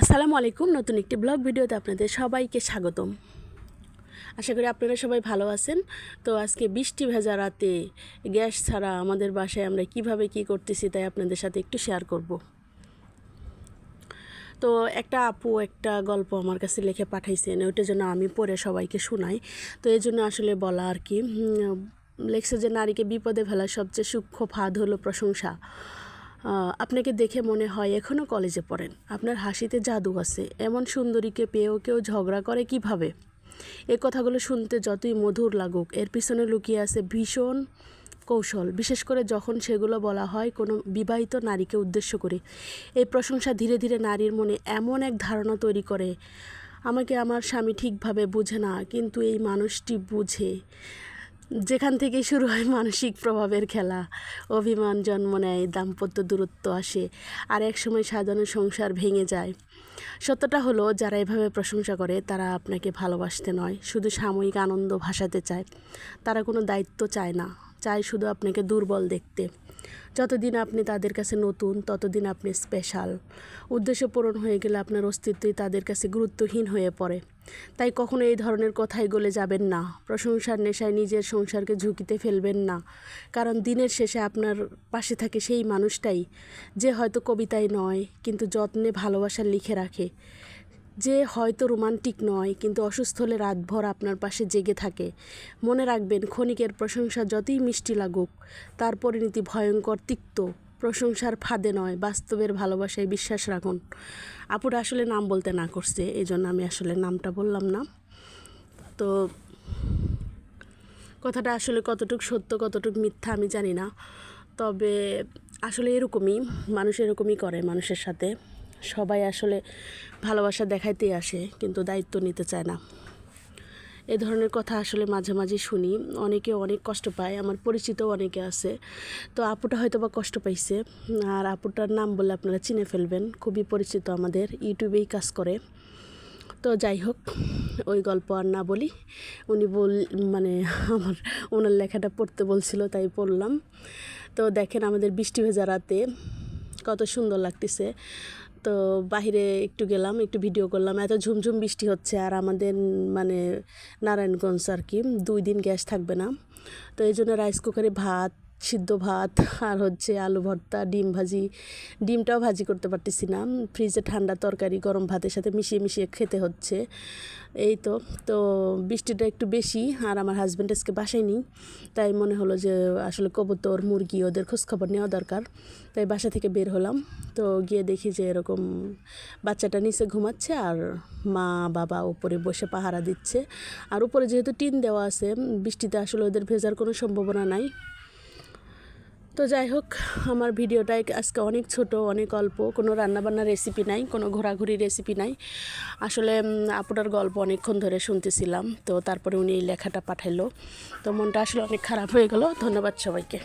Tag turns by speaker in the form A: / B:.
A: আসসালামু আলাইকুম। নতুন একটি ব্লগ ভিডিওতে আপনাদের সবাইকে স্বাগতম। আশা করি আপনারা সবাই ভালো আছেন। তো আজকে বৃষ্টি ভেজা রাতে গ্যাস ছাড়া আমাদের বাসায় আমরা কীভাবে কি করতেছি তাই আপনাদের সাথে একটু শেয়ার করব। তো একটা আপু একটা গল্প আমার কাছে লিখে পাঠাইছেন ওইটার জন্য আমি পড়ে সবাইকে শোনাই। তো এই জন্য আসলে বলা আর কি লেখছে যে, নারীকে বিপদে ফেলার সবচেয়ে সূক্ষ্ম ফাঁদ হলো প্রশংসা। আপনাকে দেখে মনে হয় এখনও কলেজে পড়েন। আপনার হাসিতে জাদু আছে। এমন সুন্দরীকে পেয়েও কেউ ঝগড়া করে কীভাবে? এ কথাগুলো শুনতে যতই মধুর লাগুক, এর পিছনে লুকিয়ে আছে ভীষণ কৌশল। বিশেষ করে যখন সেগুলো বলা হয় কোনো বিবাহিত নারীকে উদ্দেশ্য করে। এই প্রশংসা ধীরে ধীরে নারীর মনে এমন এক ধারণা তৈরি করে, আমাকে আমার স্বামী ঠিকভাবে বুঝে না, কিন্তু এই মানুষটি বুঝে। যেখান থেকে শুরু হয় মানসিক প্রভাবের খেলা। অভিমান, জন্ম নেয়, দাম্পত্য দূরত্ব আসে আর এক সময় সাজানো সংসার ভেঙে যায়। সত্যটা হলো, যারা এভাবে প্রশংসা করে, তারা আপনাকে ভালোবাসতে নয়, শুধু সাময়িক আনন্দ ভাসাতে চায়। তারা কোনো দায়িত্ব চায় না, চায় শুধু আপনাকে দুর্বল দেখতে। যতদিন আপনি তাদের কাছে নতুন, ততদিন আপনি স্পেশাল উদ্দেশ্য পূরণ হয়ে গেলে আপনার অস্তিত্বই তাদের কাছে গুরুত্বহীন হয়ে পড়ে। তাই কখনো এই ধরনের কথায় গলে যাবেন না। প্রশংসার নেশায় নিজের সংসারকে ঝুঁকিতে ফেলবেন না। কারণ দিনের শেষে আপনার পাশে থাকে সেই মানুষটাই, যে হয়তো কবিতায় নয়, কিন্তু যত্নে ভালোবাসা লিখে রাখে। যে হয়তো রোমান্টিক নয়, কিন্তু অসুস্থ হলে রাতভর আপনার পাশে জেগে থাকে। মনে রাখবেন, ক্ষণিকের প্রশংসা যতই মিষ্টি লাগুক, তার পরিণতি ভয়ঙ্কর, তিক্ত। প্রশংসার ফাঁদে নয়, বাস্তবের ভালোবাসায় বিশ্বাস রাখুন। আপুরা আসলে নাম বলতে না করছে এই জন্য আমি আসলে নামটা বললাম না। তো কথাটা আসলে কতটুক সত্য, কতটুক মিথ্যা আমি জানি না। তবে আসলে এরকমই, মানুষ এরকমই করে মানুষের সাথে। সবাই আসলে ভালোবাসা দেখাইতেই আসে, কিন্তু দায়িত্ব নিতে চায় না। এ ধরনের কথা আসলে মাঝে মাঝে শুনি। অনেকে অনেক কষ্ট পায়, আমার পরিচিত অনেকে আছে। তো আপুটা হয়তো বা কষ্ট পাইছে। আর আপুটার নাম বলে আপনারা চিনে ফেলবেন, খুবই পরিচিত আমাদের, ইউটিউবেই কাজ করে। তো যাই হোক, ওই গল্প আর না বলি। উনি বল মানে আমার, ওনার লেখাটা পড়তে বলছিল, তাই পড়লাম। তো দেখেন আমাদের বৃষ্টি ভেজা রাতে কত সুন্দর লাগতেছে। তো বাহিরে একটু গেলাম, একটু ভিডিও করলাম। এত ঝুমঝুম বৃষ্টি হচ্ছে আর আমাদের মানে নারায়ণগঞ্জ আর কি। দুই দিন গ্যাস থাকবে না। তো এই জন্য রাইস কুকারে ভাত সিদ্ধ ভাত আর হচ্ছে আলু ভর্তা, ডিম ভাজি। ডিমটাও ভাজি করতে পারতেছি না। ফ্রিজে ঠান্ডা তরকারি, গরম ভাতের সাথে মিশিয়ে মিশিয়ে খেতে হচ্ছে। এই তো তো বৃষ্টিটা একটু বেশি আর আমার হাজব্যান্ড আজকে বাসায় নেই। তাই মনে হলো যে আসলে কবুতর, মুরগি ওদের খোঁজখবর নেওয়া দরকার। তাই বাসা থেকে বের হলাম। তো গিয়ে দেখি যে এরকম বাচ্চাটা নিচে ঘুমাচ্ছে আর মা, বাবা উপরে বসে পাহারা দিচ্ছে। আর উপরে যেহেতু টিন দেওয়া আছে, বৃষ্টিতে আসলে ওদের ভেজার কোনো সম্ভাবনা নাই। তো যাই হোক, আমার ভিডিওটাই আজকে অনেক ছোট, অনেক অল্প। কোনো রান্নাবান্নার রেসিপি নাই, কোনো ঘোরাঘুরি রেসিপি নাই। আসলে আপনার গল্প অনেকক্ষণ ধরে শুনতেছিলাম। তো তারপরে উনি এই লেখাটা পাঠাইলো। তো মনটা আসলে অনেক খারাপ হয়ে গেল। ধন্যবাদ সবাইকে।